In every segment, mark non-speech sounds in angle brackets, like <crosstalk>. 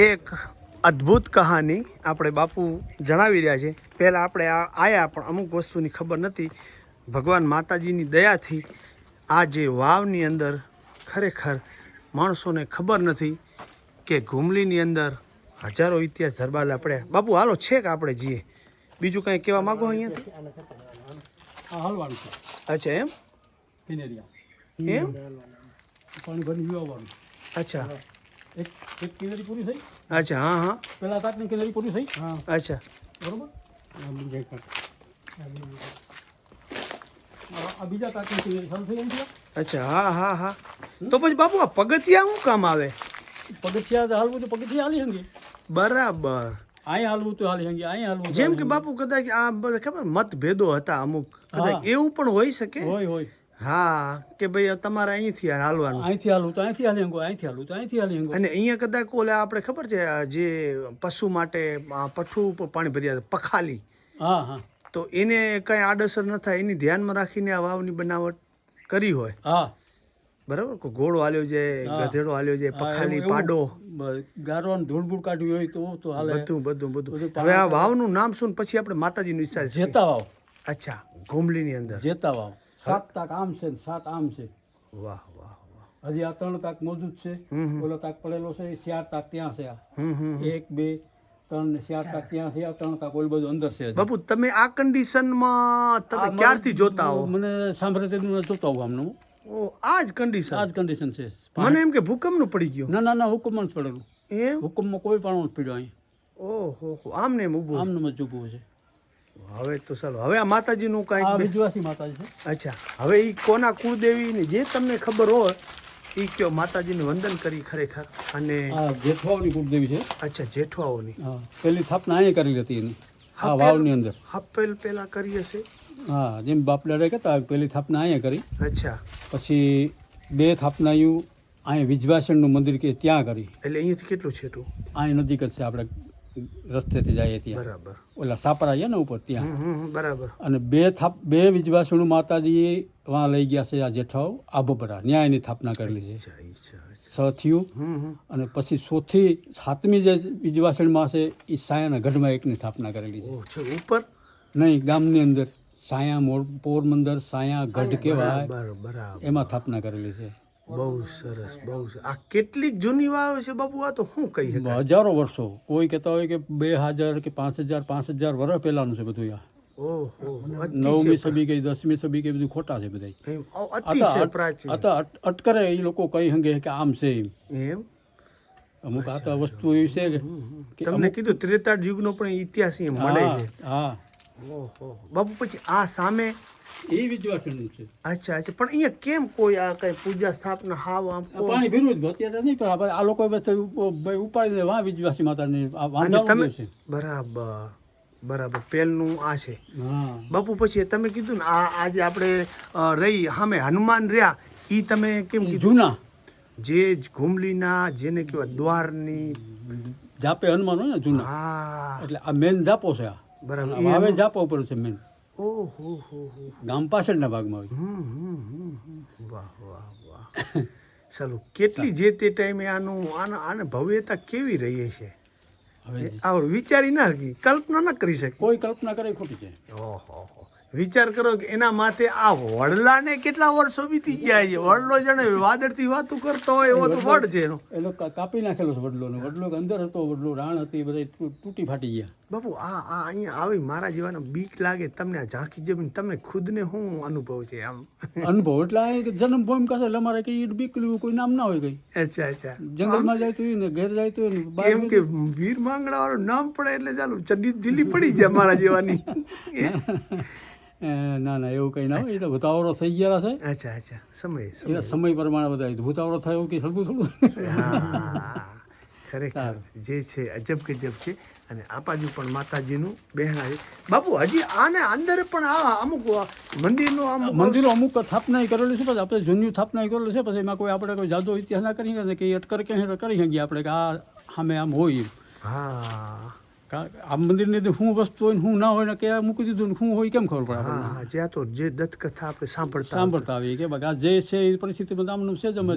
એક અદ્ભુત કહાની આપણે બાપુ જણાવી રહ્યા છે. પહેલાં આપણે આ આયા પણ અમુક વસ્તુની ખબર નથી. ભગવાન માતાજીની દયાથી આ જે વાવની અંદર ખરેખર માણસોને ખબર નથી કે ઘૂમલીની અંદર હજારો ઇતિહાસ ધરબાલા પડ્યા બાપુ હાલો છે કે આપણે જઈએ બીજું કાંઈ કહેવા માગો અહીંયાથી? અચ્છા એમ? એમ? અચ્છા. એક એક કિનેરી પૂરી થઈ? અચ્છા હા હા. પેલા તાકની કિનેરી પૂરી થઈ? હા. અચ્છા. બરોબર? આ બીજા તાકની કિનેરી ચાલુ થઈ ગઈ છે? અચ્છા હા હા હા. તો પછી બાપુ આ પગથિયા શું કામ આવે? પગથિયા હાલવું તો પગથિયા હાલી હંગી બરાબર. અહીંયા હાલવું તો હાલી હંગી અહીંયા હાલવું જેમ કે બાપુ કદાચ આ બધા ખબર મતભેદો હતા અમુક. કદાચ એવું પણ હોઈ શકે? હોય હોય. હા કે ભાઈ તમારે અહીંથી હાલવાનું. અહીંથી હાલું તો અહીંથી હાલી હંગો અહીંથી હાલું તો અહીંથી હાલી હંગો. અને અહીંયા કદાચ ઓલે આપણે ખબર છે જે પશુ માટે પઠ્ઠું ઉપર પાણી ભર્યા પખાલી. હા હા. તો એને કઈ આડઅસર ન થાય એની ધ્યાનમાં રાખીને આ વાવની બનાવટ કરી હોય. હા. બરાબર? ઘોડો હાલ્યો છે ગધેડો હાલ્યો છે પખાલી પાડો. ગારો ધૂળબૂળ કાઢવી હોય તો તો હાલે. બધું બધું બધું. હવે આ વાવનું નામ શું પછી આપણે માતાજીનું ઈચ્છા જેતા વાવ. અચ્છા ઘુમલીની અંદર. જેતા વાવ. સાત તાક આમ છે ને સાત આમ છે. વાહ વાહ વાહ. હજી આ ત્રણ તાક મોજૂદ છે. ઓલો તાક પડેલો છે ચાર તાક ત્યાં છે આ. એક બે ત્રણ ને ચાર તાક ત્યાં છે આ ત્રણ તાક ઓલ બધું અંદર છે. બાપુ તમે આ કન્ડિશનમાં તમે ક્યારથી જોતા હો? મને સાંભળે જોતા આવું આમનું. ઓ આ જ કન્ડિશન આ જ કન્ડિશન છે. મને એમ કે ભૂકંપનું પડી ગયું. ના ના ના હુકમમાં જ પડેલું. એ હુકમમાં કોઈ પણ પડ્યો અહીં. ઓહો આમને એમ ઊભું. આમનું જ ઊભું છે. હવે તો ચાલો. હવે આ માતાજીનું આ કાંઈક વિજવાસી માતાજી છે. અચ્છા. હવે એ કોના કુળદેવી ને જે તમને ખબર હોય એ કયો? માતાજીને વંદન કરી ખરેખર અને જેઠવાઓની કુળદેવી છે. અચ્છા જેઠવાઓની. પેલી સ્થાપના અહીંયા કરી હતી એની. હા, વાવની અંદર. હપ્પેલ પેલા કરી હશે? હા જેમ બાપ દાદા કહેતા પેલી સ્થાપના અહીંયા કરી. અચ્છા. પછી બે સ્થાપનાયું અહીંયા વિજવાસણનું મંદિર કે ત્યાં કરી. એટલે અહીંયાથી કેટલું છેટું? અહીં નજીક જ છે આપણે. રસ્તેથી જઈએ ત્યાં. બરાબર. ઓલા સાપરા છે ને ઉપર ત્યાં. બરાબર. અને બે થાપ બે વિજવાસણું માતાજી વાં લઈ ગયા છે આ જેઠાઓ આબોબરા ન્યાયની સ્થાપના કરેલી છે. સ થયું. અને પછી સોથી સાતમી જે વિજવાસણમાં છે એ સાયાના ગઢમાં એકની સ્થાપના કરેલી છે. ઉપર? નહીં ગામની અંદર. સાયા મોર પોરબંદર સાયા ગઢ કહેવાય. એમાં સ્થાપના કરેલી છે. બહુ સરસ બહુ સરસ. આ કેટલીક જૂની વાવ છે બાપુ આ તો શું કહી શકાય? હજારો વર્ષો. કોઈ કહેતા હોય કે બે હજાર કે પાંચ હજાર પાંચ હજાર વર્ષ પહેલાનું છે બધું આ નવમી સદી કે દસમી સદી કે બધું ખોટા છે બધા અતિશય અટકરે એ લોકો કઈ હંગે કે આમ છે એમ. એમ? અમુક આ તો વસ્તુ એવી છે કે તમને કીધું ત્રેતાળ યુગનો પણ ઇતિહાસ મળે છે. હા. ઓહો. બાપુ પછી આ સામે? એ વિજવાસણનું છે. અચ્છા અચ્છા. પણ અહીંયા કેમ કોઈ આ કઈ પૂજા સ્થાપના હાવ આમ પાણી ભીનું જ અત્યારે નહીં પણ આ- લોકો ભાઈ ઉપાડીને વાં વિદ્વાસી માતાને છે. બરાબર બરાબર. પેલનું આ છે. હા. બાપુ પછી તમે કીધું ને આ આજે આપણે રહી સામે હનુમાન રહ્યા. એ તમે કેમ કીધું? ના જે જ ઘુમલીના જેને કહેવાય દ્વારની. જાપે હનુમાન હોય ને જૂના. હા. એટલે આ મેન જાપો છે આ. બરાબર. હવે જાપા ઉપર છે મેન ઓહો હો હો. ગામ પાછળના ભાગમાં આવી. વાહ વાહ વાહ. ચાલો કેટલી જે તે ટાઈમે આનું આના આને ભવ્યતા કેવી રહી છે આવડ. વિચારી ના કલ્પના ના કરી શકે. કોઈ કલ્પના કરે ખોટી છે. ઓહો. વિચાર કરો કે એના માથે આ વડલાને કેટલા વર્ષો વીતી ગયા છે. વડલો જણે વાદળથી વાતું કરતો હોય એવો તો વડ છે એનો. એ લોકો કાપી નાખેલો છે વડલોને. વડલો અંદર હતો વડલો રાણ હતી બધા તૂટી ફાટી ગયા. બાપુ આ આ અહીંયા આવી મારા જેવાને બીક લાગે. તમને આ ઝાંખી જમીન તમને ખુદને શું અનુભવ છે આમ. અનુભવ? એટલે આ એક જન્મ ભૂમ કહેશે એટલે અમારે કઈ બીક લેવું કોઈ નામ ના હોય કઈ. અચ્છા અચ્છા. જંગલમાં જાય તો એને ઘેર જાય તો એને એમ કે વીર માંગડા વાળું નામ પડે એટલે ચાલુ ચડી ઢીલી પડી જાય મારા જેવાની. <laughs> ના ના એવું કઈ ના હોય એ ભૂતાવરો થઈ ગયા છે. અચ્છા અચ્છા સમય એ સમય. પ્રમાણે બધા ભૂતાવરો થયો કે સળગું થોડું હા ખરેખર જે છે અજબ ગજબ છે. અને આ બાજુ પણ માતાજીનું બહેણા છે બાપુ હજી આને અંદર પણ આ અમુક મંદિરનું અમુક મંદિરો અમુક સ્થાપના કરેલું છે પછી આપણે જૂની સ્થાપના કરેલું છે પછી એમાં કોઈ આપણે કોઈ જાદો ઇતિહાસ ના કરી કે અટકર કે કરી શકીએ આપણે કે આ સામે આમ હોય. હા. આ મંદિરની અંદર શું વસ્તુ હોય શું ના હોય ને કે મૂકી દીધું ને શું હોય કેમ ખબર પડે હા જ્યાં તો જે દત્ત કથા આપણે સાંભળતા સાંભળતા આવીએ કે બગા જે છે એ પરિસ્થિતિમાં આમનું છે જ અમે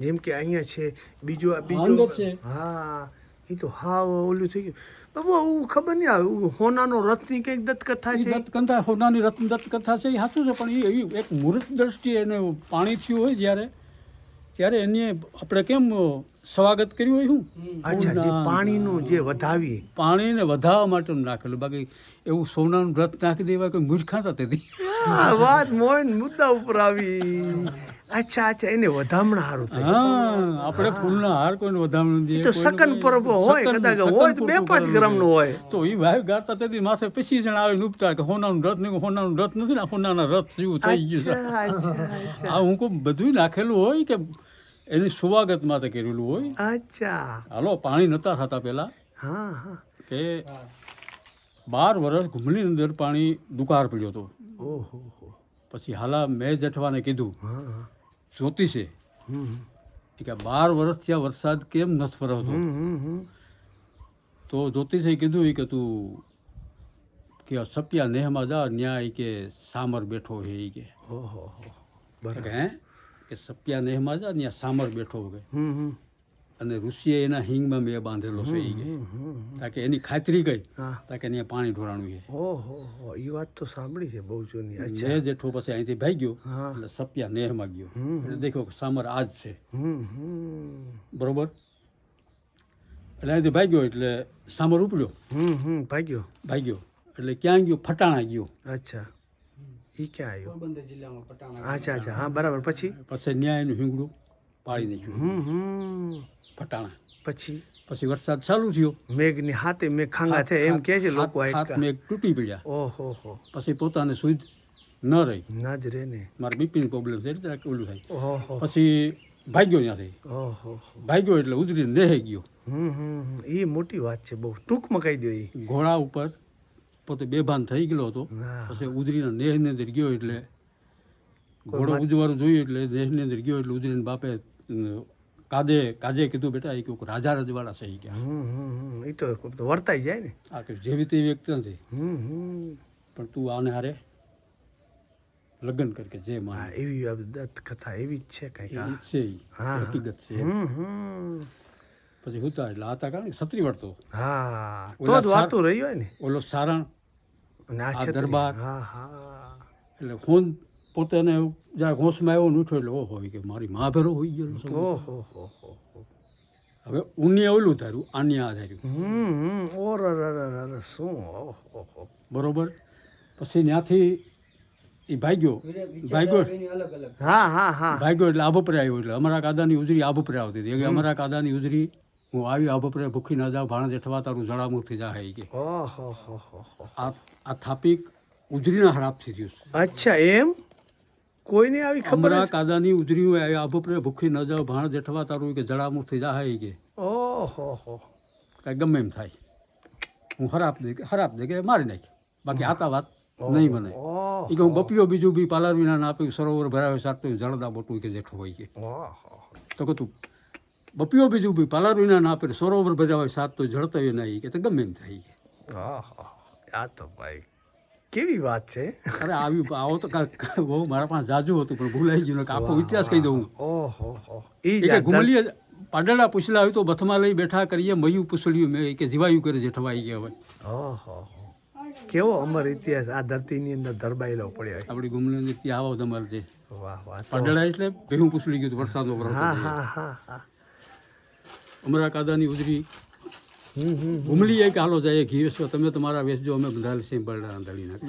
જેમ કે અહીંયા છે બીજું બીજું છે. હા એ તો હા ઓલું થઈ ગયું. બાબુ આવું ખબર નહીં આવે હોનાનો રથની કંઈક દત્તકથા છે? દત્ત કથા હોનાની રથ દત્ત કથા છે એ સાચું છે પણ એ એક મૂર્ત દ્રષ્ટિએ એને પાણી થયું હોય જ્યારે ત્યારે એને આપણે કેમ સ્વાગત કર્યું હોય શું અચ્છા જે પાણીનું જે વધાવીએ. પાણીને વધારવા માટે નાખેલું. બાકી એવું સોનાનું વ્રત નાખી દેવા મૂર્ખા મૂર્ખાતા તેથી. આ વાત મોહન મુદ્દા ઉપર આવી. અચ્છા અચ્છા એને વધામણા હારું થાય. હા આપણે ફૂલના હાર કોઈને વધામણું દઈએ તો સકન પરબો હોય કદાચ હોય તો બે પાંચ કરેલું ગ્રામનો હોય. તો એ ભાઈ ગાતા તેથી માથે પીસી જણા આવીને ઉપતા કે હોનાનું રથ નહીં હોનાનું રથ નથી ને હોનાના રથ જેવું થઈ ગયું આ હું કોઈ બધું નાખેલું હોય કે એની સ્વાગત માટે કરેલું હોય. અચ્છા. હાલો પાણી નહોતા થતા પહેલાં હા હા. કે બાર વર્ષ ઘૂમલી અંદર પાણી દુકાળ પડ્યો હતો. ઓહો પછી હાલા મેં જઠવાને કીધું જ્યોતિષે કે બાર વર્ષ ત્યાં વરસાદ કેમ નથી હમ તો જ્યોતિષે કીધું કે તું કે સપિયા નેહમાં જા ન્યાય કે સામર બેઠો હે કે. ઓહો બરાબર. હે? કે સપિયા નેહમાં જા ત્યાં સામર બેઠો હમ અને ઋષિએ એના હિંગમાં મેં બાંધેલો છે એ તાકે એની ખાતરી ગઈ તાકે અહીંયા પાણી ઢોળાણું છે. ઓહો હો એ વાત તો સાંભળી છે બહુ જૂની મેં જેઠો પછી અહીંથી ભાઈ ગયો એટલે સપિયા નેહમાં ગયો. એટલે દેખ્યો કે સામર આ જ છે બરોબર? એટલે અહીંથી ભાગ્યો એટલે સામર ઉપડ્યો. ભાગ્યો ભાગ્યો એટલે ક્યાં ગયો? ફટાણા ગયો. અચ્છા. ઈ ક્યાં આવ્યો? અચ્છા અચ્છા હા બરાબર. પછી? પછી ન્યાય એનું હિંગડું પાડી નાખ્યું. હમ હમ. પટાણા. પછી? પછી વરસાદ ચાલુ થયો. મેઘની હાથે મેઘ ખાંગા થયા એમ કે છે લોકો મેઘ તૂટી પડ્યા. ઓહો હો પછી પોતાને સુધ ન રહી. ના જ રે ને. મારે બીપીની પ્રોબ્લેમ છે એટલે ઓલું થાય. ઓહો પછી ભાગ્યો ત્યાંથી ઓહો હો. ભાગ્યો એટલે ઉતરીને દેહે ગયો. હમ હમ હમ. એ મોટી વાત છે બહુ. ટૂંકમાં કહી દો એ ઘોડા ઉપર પોતે બેભાન થઈ ગયેલો હતો. હા. પછી ઉધરીને નેહની અંદર ગયો એટલે ઘોડો ઉજવારું જોયું એટલે દેહની અંદર ગયો એટલે ઉધરીને બાપે કાદે કાજે કીધું બેટા એ કયું કે રાજા રજવાડા છે એ કે. હમ હમ હમ. એ તો વર્તાઈ જાય ને. આ કે જેવી તેવી વ્યક્તિ નથી. પણ તું આને હારે લગ્ન કરી કે જે માં એવી દત્ત કથા એવી જ છે કઈ હા. છે હા. હકીકત છે. હમ હમ. પછી હુતા એટલે આતા કારણ છત્રી વળતો. હા તો જ વાતો રહી હોય ને. ઓલો સારણ. દરબાર. હા હા. એટલે હું પોતાને જ્યાં હોશમાં આવ્યો ને ઉઠ્યો એટલે ઓહો કે મારી મા ભેરો હોઈ ગયેલો ઓહો હો હો હો. હવે ઉન્નીએ ઓલું ધાર્યું આન્યા આ ધાર્યું શું? બરોબર? પછી ત્યાંથી એ ભાગ્યો. ભાગ્યો. હા હા હા. ભાગ્યો એટલે આબપરે આવ્યો એટલે અમારા કાદાની ઉજરી આબપરે આવતી હતી. કે અમારા કાદાની ઉજરી હું આવી આબપરે ભૂખી ના જાઉં ભાણ જેઠવા તારું જળામુખથી જા જાય કે. ઓહો હો હો હો આ આ થાપિક ઉજરીના હરાપથી થયું છે. અચ્છા એમ? કોઈને આવી ખબર કાદાની ઉજરી હોય આવી આબપરે ભૂખી ન જાઉં ભાણ જેઠવા તારું કે જળામુખથી જા હે કે. ઓહો હો કાંઈ ગમે એમ થાય. હું હરાપ દે હરાપ દે કે મારી નાખી. બાકી આતા વાત નહીં ઓહો એ કે હું બપીઓ બીજું બી પાલર વિના ના આપ્યું સરોવર ભરાવે સાટું જળદા બોટું કે જેઠું હોય કે. તો કે તું બપીઓ બીજું બી પાલાર વિના ના આપે સરોવર ભજાવે સાત તો જળતવ્ય ના કે તો ગમે એમ થાય કે. આ તો ભાઈ કેવી વાત છે. અરે આવી આવો તો બહુ મારા પાસે જાજુ હતું પણ ભૂલાઈ ગયું કે આખો ઇતિહાસ કહી દઉં ઓહો એ ઘુમલીએ પાડેલા પૂછલા હોય તો બથમાં લઈ બેઠા કરીએ મયું પૂછડ્યું મેં કે જીવાયું કરે જેઠવાઈ ગયા હોય. ઓહો કેવો અમર ઇતિહાસ આ ધરતીની અંદર ધરબાયેલો પડ્યો હોય. આપણી ગુમલી ત્યાં આવો તમારે છે વાહ વાહ પાડેલા એટલે ભેહું પૂછડી ગયું હતું વરસાદનો હા હા હા હા. અમરા કાદાની ઉજરી. હમ હમ ઘુમલી એક હાલો જાય ઘી તમે તમારા વેચજો અમે બંધાયેલ સિંહ બરડા આંધળી નાખી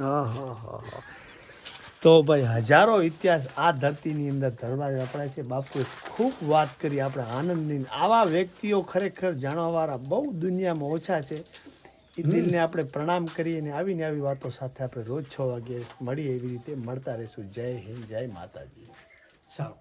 તો ભાઈ હજારો ઇતિહાસ આ ધરતીની અંદર ધરવા વપરાય છે. બાપુએ ખૂબ વાત કરી આપણે આનંદની. આવા વ્યક્તિઓ ખરેખર જાણવાવાળા બહુ દુનિયામાં ઓછા છે. એ દિલને આપણે પ્રણામ કરીએ અને આવીને આવી વાતો સાથે આપણે રોજ છ વાગે મળીએ એવી રીતે. મળતા રહીશું. જય હિન્દ જય માતાજી. સારું.